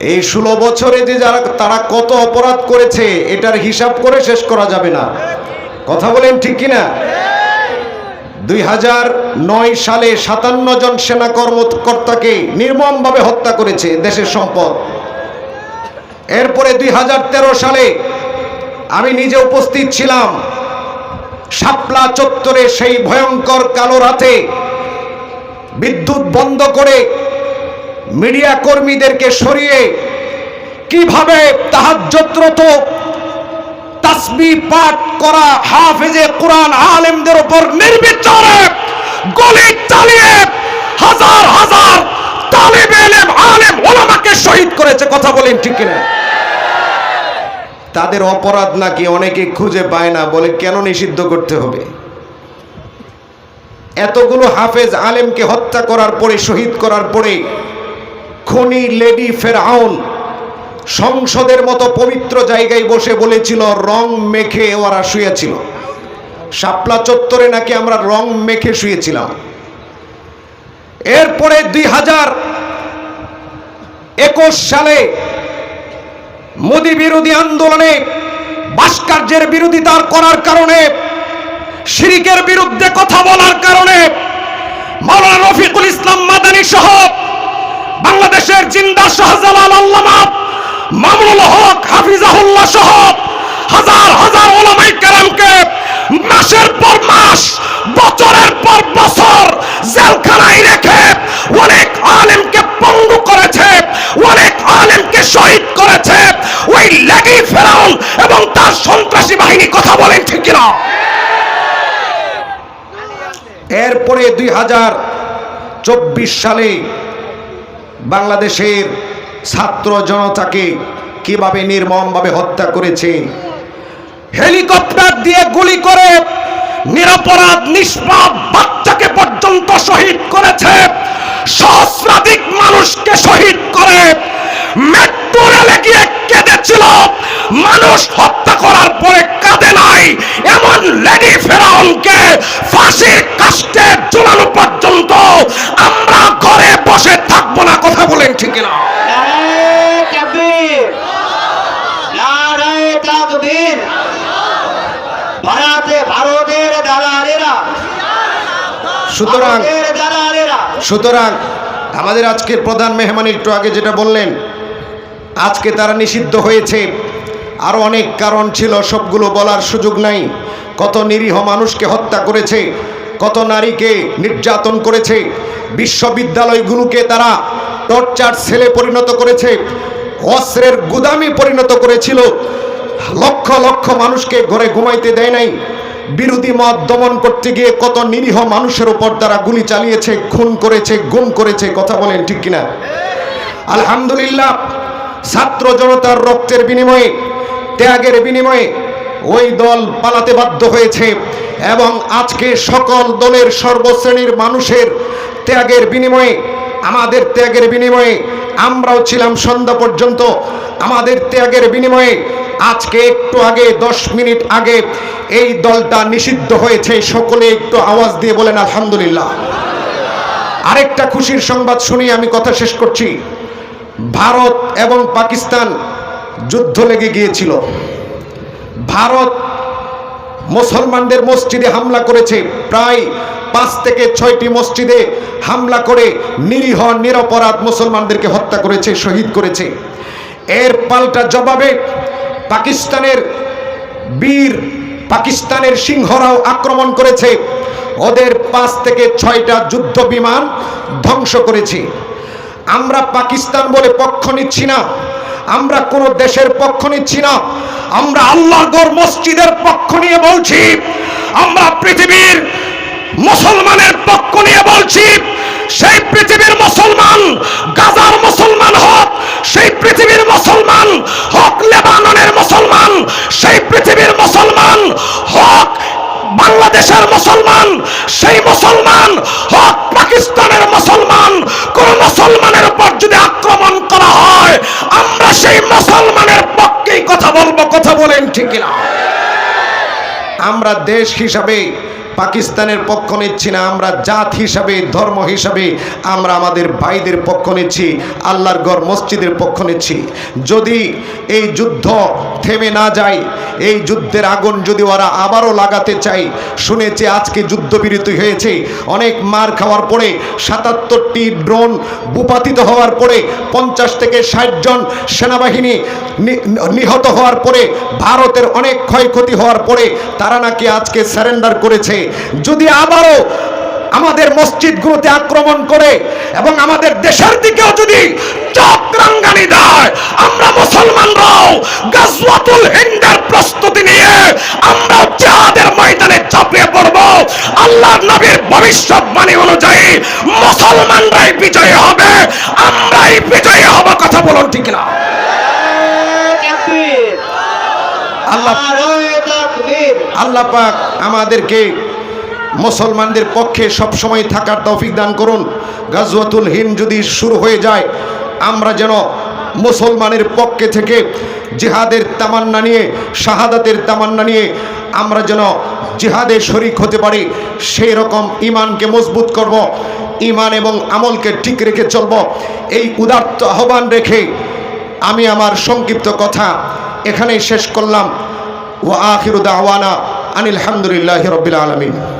এই ষোলো বছরে যে যারা, তারা কত অপরাধ করেছে, এটার হিসাব করে শেষ করা যাবে না। কথা বলেন ঠিক কিনা? দুই হাজার নয় সালে সাতান্ন জন সেনা কর্মকর্তাকে নির্মমভাবে হত্যা করেছে দেশের সম্পদ। এরপরে দুই হাজার তেরো সালে আমি নিজে উপস্থিত ছিলাম, শাপলা চত্বরে সেই ভয়ঙ্কর কালো রাতে বিদ্যুৎ বন্ধ করে মিডিয়া কর্মীদেরকে সরিয়ে কীভাবে তাহাজ্জতরত তাসবি পাঠ করা হাফেজে কোরআন আলেমদের উপর নির্বিচারে গলি চালিয়ে হাজার হাজার তালিব এলেম, আলেম ওলামাকে শহীদ করেছে, কথা বলেন ঠিক কিনা? তাদের অপরাধ নাকি অনেকে খুঁজে পায় না, বলে কেন নিষিদ্ধ করতে হবে? এতগুলো হাফেজ আলেমকে হত্যা করার পরে, শহীদ করার পরে খনি লেডি ফেরাউন সংসদের মতো পবিত্র জায়গায় বসে বলেছিল, রং মেখে ওরা শুয়েছিল। শাপলা চত্বরে নাকি আমরা রং মেখে শুয়েছিলাম। এরপরে দুই হাজার একুশ সালে মোদী বিরোধী আন্দোলনে ভাস্কর্যের বিরোধিতার করার কারণে, শিরিকের বিরুদ্ধে কথা বলার কারণে মাওলানা রফিকুল ইসলাম মাদানী সহ বাংলাদেশের জিন্দা শাহজালাল আল্লামা, মামুনুল হক হাফিজাহুল্লাহ সহ হাজার হাজার ওলামাই কেরামকে মাসের পর মাস, বছরের পর বছর জেলখানায় রেখে অনেক আলেমকে পঙ্গু করেছে, অনেক আলেমকে শহীদ করেছে। ওই লেগি ফেরাউন এবং তার সন্ত্রাসী বাহিনী কথা বলেন ঠিক কিনা? এরপরে দুই হাজার চব্বিশ সালে বাংলাদেশের ছাত্র জনতাকে কীভাবে নির্মমভাবে হত্যা করেছে? হেলিকপ্টার দিয়ে গুলি করে নিরপরাধ, নিষ্পাপ বাচ্চাকে পর্যন্ত শহীদ করেছে। সহস্রাধিক মানুষকে শহীদ করে। মেট্রো রেলে গিয়ে কেঁদেছিল। মানুষ হত্যা করার পরে কাঁদে নাই। এমন লেডি ফেরাউনকে ফাঁসির কাস্টে ঝুলানো পর্যন্ত আমরা ঘরে বসে থাকব না কথা বলেন ঠিক না নারায়ে তাকবীর নারায়ে তাকবীর ভারতে ভারতের দালালেরা সুতরাং সুতরাং আমাদের আজকের প্রধান মেহমান একটু আগে যেটা বললেন আজকে তারা নিষিদ্ধ হয়েছে। আরও অনেক কারণ ছিল সবগুলো বলার সুযোগ নাই। কত নিরীহ মানুষকে হত্যা করেছে কত নারীকে নির্যাতন করেছে। বিশ্ববিদ্যালয়গুলোকে তারা টর্চার ছেলে পরিণত করেছে অস্ত্রের গুদামি পরিণত করেছিল। লক্ষ লক্ষ মানুষকে ঘরে ঘুমাইতে দেয় নাই। বিরোধী মত দমন করতে গিয়ে কত নিরীহ মানুষের উপর তারা গুলি চালিয়েছে, খুন করেছে, গুম করেছে, কথা বলেন ঠিক কিনা? আলহামদুলিল্লাহ, ছাত্র জনতার রক্তের বিনিময়ে, ত্যাগের বিনিময়ে ওই দল পালাতে বাধ্য হয়েছে এবং আজকে সকল দলের সর্বশ্রেণীর মানুষের ত্যাগের বিনিময়ে, আমাদের ত্যাগের বিনিময়ে, আমরাও ছিলাম সন্ধ্যা পর্যন্ত, আমাদের ত্যাগের বিনিময়ে আজকে একটু আগে, দশ মিনিট আগে এই দলটা নিষিদ্ধ হয়েছে। সকলে একটু আওয়াজ দিয়ে বলেন, আলহামদুলিল্লাহ। আরেকটা খুশির সংবাদ শুনি, আমি কথা শেষ করছি। ভারত এবং পাকিস্তান যুদ্ধ লেগে গিয়েছিল। ভারত মুসলমানদের মসজিদে হামলা করেছে। প্রায় পাঁচ থেকে ছয়টি মসজিদে হামলা করে নিরীহ, নিরপরাধ মুসলমানদেরকে হত্যা করেছে, শহীদ করেছে। এর পাল্টা জবাবে পাকিস্তানের বীর, পাকিস্তানের সিংহরাও আক্রমণ করেছে। ওদের পাঁচ থেকে ছয়টা যুদ্ধ বিমান ধ্বংস করেছে। আমরা পাকিস্তান বলে পক্ষ নিচ্ছি না। আমরা কোন দেশের পক্ষ নিচ্ছি না। আমরা আল্লাহর মসজিদের পক্ষ নিয়ে বলছি। আমরা পৃথিবীর মুসলমানের পক্ষ নিয়ে বলছি। সেই পৃথিবীর মুসলমান, গাজার মুসলমান সেই পৃথিবীর মুসলমান হক লেবাননের মুসলমান, সেই পৃথিবীর মুসলমান হক বাংলাদেশের মুসলমান, সেই মুসলমান হোক পাকিস্তানের মুসলমান। কোন মুসলমানের উপর যদি আক্রমণ করা হয়, আমরা সেই মুসলমানের পক্ষেই কথা বলব, কথা বলেন ঠিক না আমরা দেশ হিসাবে পাকিস্তানের পক্ষ নিচ্ছি না, আমরা জাত হিসাবে, ধর্ম হিসাবে, আমরা আমাদের ভাইদের পক্ষ নিচ্ছি, আল্লাহর গড় মসজিদের পক্ষ নিচ্ছি। যদি এই যুদ্ধ থেমে না যায়, এই যুদ্ধের আগুন যদি ওরা আবারও লাগাতে চায়, শুনেছি আজকে যুদ্ধবিরতি হয়েছে, অনেক মার খাওয়ার পরে সাতাত্তরটি ড্রোন ভূপাতিত হওয়ার পরে, পঞ্চাশ থেকে ষাট জন সেনাবাহিনী নিহত হওয়ার পরে, ভারতের অনেক ক্ষয়ক্ষতি হওয়ার পরে, তারা নাকি আজকে স্যারেন্ডার করেছে। যদি আবারও আমাদের মসজিদগুলোতে আক্রমণ করে এবং আমাদের দেশের দিকেও যদি চক্রাঙ্গানি দেয় আমরা মুসলমানরাও গাজওয়াতুল হিন্দের প্রস্তুতি নিয়ে আমরা জিহাদের ময়দানে চাপিয়ে পড়ব। আল্লাহর নবীর ভবিষ্যৎবাণী অনুযায়ী মুসলমানরাই বিজয়ী হবে আমরাই বিজয়ী হব কথা বলুন ঠিক না আল্লাহ আল্লাহ পাক আমাদেরকে মুসলমানদের পক্ষে সবসময় থাকার তৌফিক দান করুন। গাজওয়াতুল হিন্দ যদি শুরু হয়ে যায়, আমরা যেন মুসলমানের পক্ষে থেকে জিহাদের তামান্না নিয়ে, শাহাদাতের তামান্না নিয়ে আমরা যেন জিহাদে শরিক হতে পারি, সেই রকম ইমানকে মজবুত করব ইমান এবং আমলকে ঠিক রেখে চলব। এই উদার্ত আহ্বান রেখে আমি আমার সংক্ষিপ্ত কথা এখানেই শেষ করলাম। ও আখিরু দাওয়ানা আনিল হামদুলিল্লাহ রবিল আলমিন।